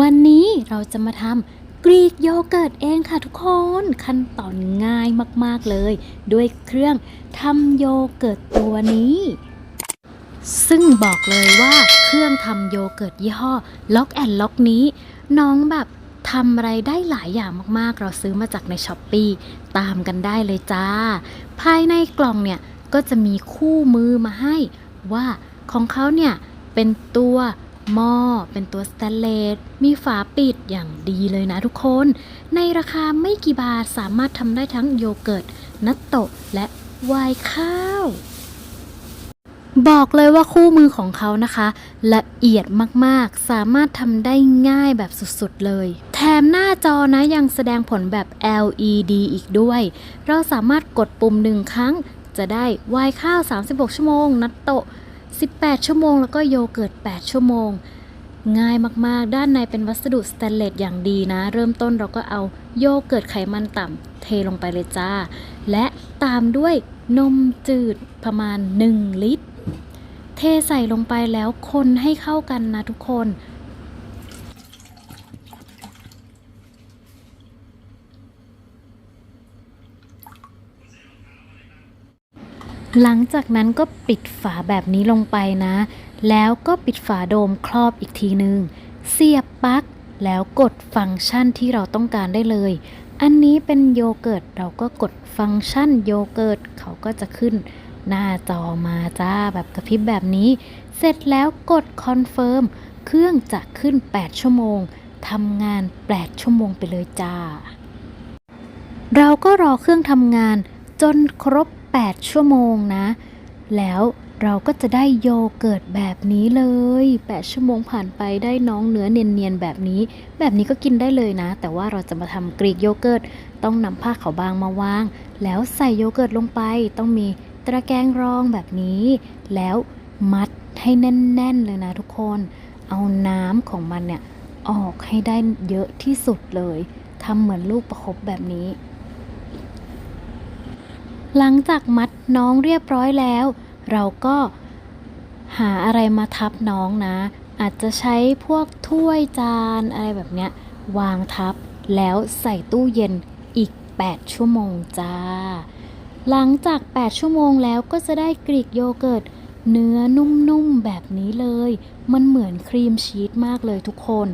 วันนี้เราจะมาทำกรีกโยเกิร์ตเองค่ะทุกคนขั้นตอนง่ายมากๆเลย ด้วยเครื่องทำโยเกิร์ตตัวนี้ ซึ่งบอกเลยว่าเครื่องทำโยเกิร์ตยี่ห้อล็อกแอนล็อกนี้ น้องแบบทำอะไรได้หลายอย่างมากๆ เราซื้อมาจากในช้อปปีตามกันได้เลยจ้า ภายในกล่องเนี่ยก็จะมีคู่มือมาให้ว่าของเขาเนี่ยเป็นตัว หม้อเป็นตัวสแตนเลส มีฝาปิดอย่างดีเลยนะทุกคน ในราคาไม่กี่บาทสามารถทำได้ทั้งโยเกิร์ต นัตโตะ และไวน์ข้าว บอกเลยว่าคู่มือของเขานะคะ ละเอียดมากๆ สามารถทำได้ง่ายแบบสุดๆเลย แถมหน้าจอนะยังแสดงผลแบบ LED อีกด้วย เราสามารถกดปุ่มหนึ่งครั้ง จะได้ไวน์ข้าว 36 ชั่วโมง นัตโตะ 18 ชั่วโมง แล้วก็โยเกิร์ต 8 ชั่วโมง ง่ายมากๆ ด้านในเป็นวัสดุสแตนเลสอย่างดีนะ เริ่มต้นเราก็เอาโยเกิร์ตไขมันต่ำเทลงไปเลยจ้า และตามด้วยนมจืดประมาณ 1 ลิตร เทใส่ลงไปแล้วคนให้เข้ากันนะทุกคน หลังจากนั้นก็ปิดฝาแบบนี้ลงไปนะ แล้วก็ปิดฝาโดมครอบอีกทีนึง เสียบปลั๊กแล้วกดฟังก์ชันที่เราต้องการได้เลย อันนี้เป็นโยเกิร์ตเราก็กดฟังก์ชันโยเกิร์ตเขาก็จะขึ้นหน้าจอมาจ้าแบบกระพริบแบบนี้ เสร็จแล้วกดคอนเฟิร์มเครื่องจะขึ้น 8 ชั่วโมงทำงาน 8 ชั่วโมงไปเลยจ้า เราก็รอเครื่องทำงานจนครบ 8 ชั่วโมงนะ แล้วเราก็จะได้โยเกิร์ตแบบนี้เลย 8 ชั่วโมงผ่านไปได้น้องเนื้อเนียนๆแบบนี้ แบบนี้ก็กินได้เลยนะ แต่ว่าเราจะมาทำกรีกโยเกิร์ต ต้องนำผ้าขาวบางมาวาง แล้วใส่โยเกิร์ตลงไป ต้องมีตะแกรงรองแบบนี้ แล้วมัดให้แน่นๆเลยนะทุกคน เอาน้ำของมันเนี่ยออกให้ได้เยอะที่สุดเลยทำเหมือนลูกประคบแบบนี้ หลังจากมัดน้องเรียบร้อยแล้ว เราก็หาอะไรมาทับน้องนะ อาจจะใช้พวกถ้วยจานอะไรแบบเนี้ยวางทับ แล้วใส่ตู้เย็นอีก 8 ชั่วโมงจ้า หลังจาก 8 ชั่วโมงแล้วก็จะได้กรีกโยเกิร์ตเนื้อนุ่มๆแบบนี้เลย มันเหมือนครีมชีสมากเลยทุกคน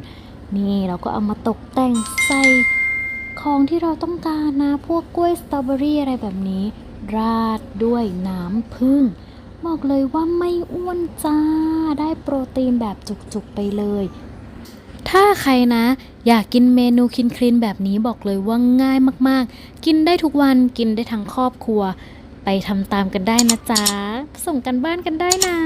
นี่เราก็เอามาตกแต่งใส่ของที่เราต้องการนะ พวกกล้วยสตรอเบอรี่อะไรแบบนี้ ราดด้วยน้ำผึ้งบอกเลยว่าไม่อ้วนจ้า ได้โปรตีนแบบจุกๆไปเลย ถ้าใครนะ อยากกินเมนูคินคลีนแบบนี้บอกเลยว่าง่ายมากๆ กินได้ทุกวันกินได้ทั้งครอบครัว ไปทำตามกันได้นะจ๊ะส่งกันบ้านกันได้นะ